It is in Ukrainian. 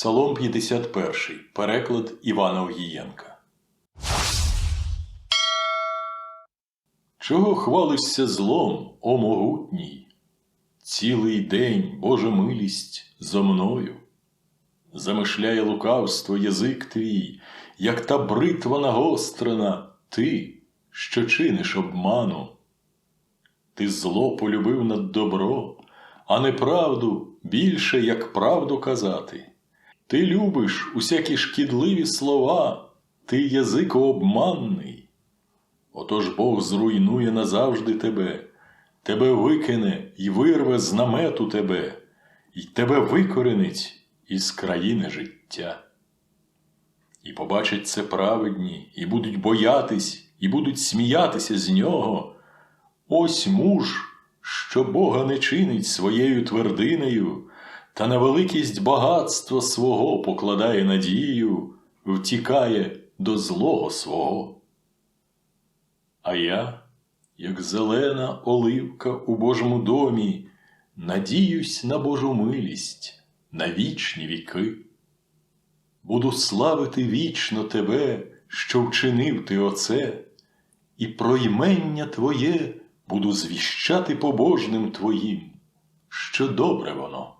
Псалом 51. Переклад Івана Огієнка. Чого хвалишся злом, о могутній? Цілий день, Божа милість, зо мною. Замишляє лукавство язик твій, як та бритва нагострена, ти, що чиниш обману. Ти зло полюбив над добро, а неправду більше, як правду казати. Ти любиш усякі шкідливі слова, ти язикообманний. Отож Бог зруйнує назавжди тебе, тебе викине і вирве з намету тебе, і тебе викоренить із країни життя. І побачать це праведні, і будуть боятись, і будуть сміятися з нього. Ось муж, що Бога не чинить своєю твердинею, та на великість багатства свого покладає надію, втікає до злого свого. А я, як зелена оливка у Божому домі, надіюсь на Божу милість, на вічні віки. Буду славити вічно тебе, що вчинив ти оце, і про ймення Твоє буду звіщати побожним Твоїм, що добре воно.